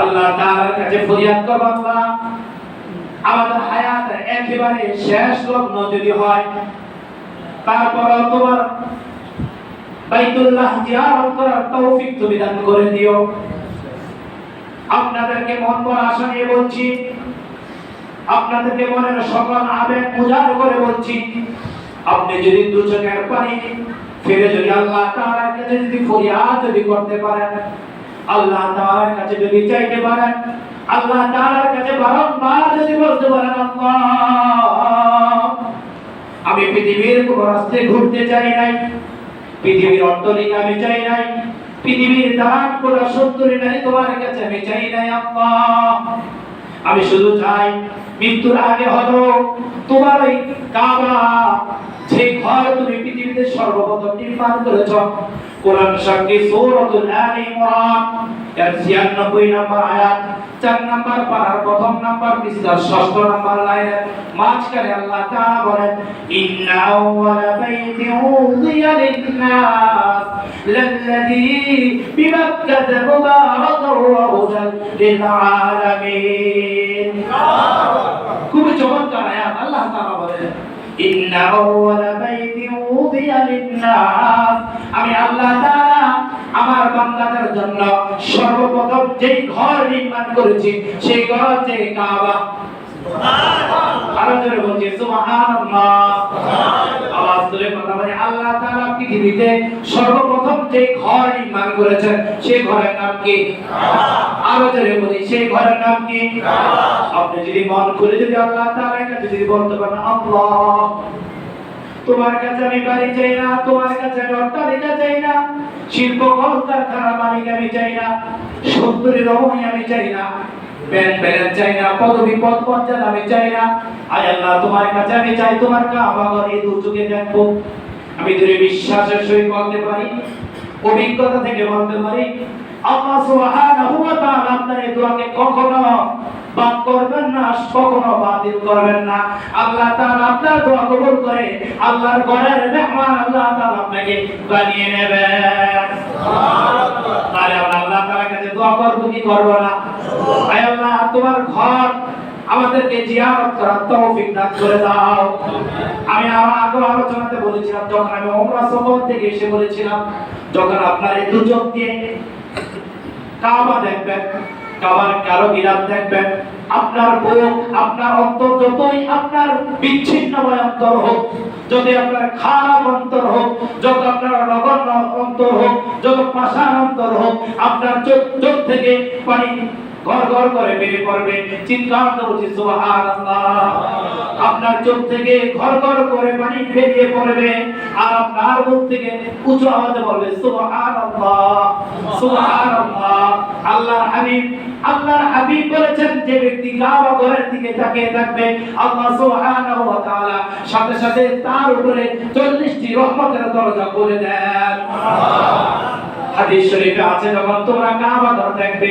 আল্লাহ তাআলার কাছে ফরিয়াদ করব আল্লাহ আমাদের হায়াত একেবারে শেষ লগ্ন যদি হয়, তারপর তোমার বাইতুল্লাহ জিয়ারত করার তৌফিক তুমি দান করে দিও। আপনাদেরকে মন বড় আশা নিয়ে বলছি, আপনাদেরকে মনের সকল আবেগ উজাড় করে বলছি, আপনি যদি দু চোখের পানি ফিরে যদি আল্লাহ তাআলার কাছে যদি ফরিয়াদ যদি করতে পারেন আল্লাহ তাআলার কাছে যদি চাইতে পারেন, আল্লাহ তাআলার কাছে বারংবার যদি বলতে পারেন, আল্লাহ, আমি পৃথিবীর কোন রাস্তায় ঘুরতে চাই নাই, পৃথিবীর অট্টলিকা আমি চাই নাই, পৃথিবীর দান কোন সুন্দরী নাই তোমার কাছে আমি চাই নাই, আল্লাহ। আমি শুধু চাই, মৃত্যুর আগে হলো তোমার ওই কাবা, যে ঘর পৃথিবীতে সর্বপ্রথম নির্মাণ করেছ। কোরআন শরীফে সূরাতুল আলি ইমরান। এর 96 নম্বর আয়াত চার নম্বর পারার প্রথম নম্বর পৃষ্ঠার ষষ্ঠ নম্বর লাইনের মাঝখানে আল্লাহ তাআলা বলেন ইন্না আউওয়ালা বাইতিন উযিয়া লিন-নাস লাল্লাযী বিমাক্কাতা মুবারাকান ওয়া হুদান লিল-আলামিন। খুবই চমৎকার আয়াত আল্লাহ তাআলা বলেন ইন্না লিন-নাস আমি আল্লাহ আমার বান্দাদের জন্য সর্বপ্রথম যেই ঘর নির্মাণ করেছি, সেই ঘর হচ্ছে কাবা। সর্বপ্রথম যে ঘর নির্মাণ করেছেন, সেই ঘরের নাম কি? আরও জোরে বলি, সেই ঘরের নাম কি? আপনি যদি মন খুলে যদি আল্লাহ যদি বলতে পারেন, আল্লাহ। তোমার কাছে আমি বাড়ি চাই না, তোমার কাছে আমি অট্টালিকা চাই না, শিল্প কলকারখানার মালিক আমি চাই না, সুন্দরী রমণী আমি চাই না ব্যান ব্যালেন্স চাই না, পদবি, পদ আমি চাই না। আয় আল্লাহ, তোমার কাছে আমি চাই, তোমার কাবা ঘর এই দুর্যোগে দেখব আমি বিশ্বাসের সহিত বলতে পারি, অভিজ্ঞতা থেকে বলতে পারি, আল্লাহ সুবহানাহু ওয়া তাআলা আপনার এই দোয়াকে কখনো বাদ করবেন কখনো বাতিল করবেন না। আল্লাহ তাআলা আপনার দোয়া কবুল করে আল্লাহর ঘরের মেহমান আল্লাহ তাআলা আপনাকে বানিয়ে নেবেন তাহলে আমরা আল্লাহ তাআলার কাছে দোয়া করব কি করব না? আয় আল্লাহ তোমার ঘর আমাদেরকে জিয়ারত করার তৌফিক দান করে দাও। আমি আমার আগে আলোচনাতে বলেছিলাম যখন আমি ওমরা সফর থেকে এসে বলেছিলাম যখন আপনার এই দুচোখ দিয়ে কাবা দেখবেন কাবার কারও গিরাত দেখবেন আপনার বুক আপনার অন্তর যতই আপনার বিচ্ছিন্নময় অন্তর হোক, যদি আপনার খারাপ অন্তর হোক যত আপনার নগণ্য অন্তর হোক যত পাশার অন্তর হোক, আপনার চোখ চোখ থেকে পানি ঘর ঘর করে বেরিয়ে পড়বে। চিৎকার তো আপনার চোখ থেকে ঘর ঘর করে পানি বেরিয়ে পড়বে আর আপনার মুখ থেকে উঁচু আওয়াজে বলবে, সুবহানাল্লাহ সুবহানাল্লাহ। হাবিব, আল্লাহর হাবিব বলেছেন, যে ব্যক্তি কাবা ঘরের দিকে তাকিয়ে থাকবে, আল্লাহ সুবহানাহু সাথে সাথে তার উপরে 40টি রহমতের দরজা খুলে দেন। হাদিস শরীফে আছে, যখন তোমরা কাবা ঘর দেখবে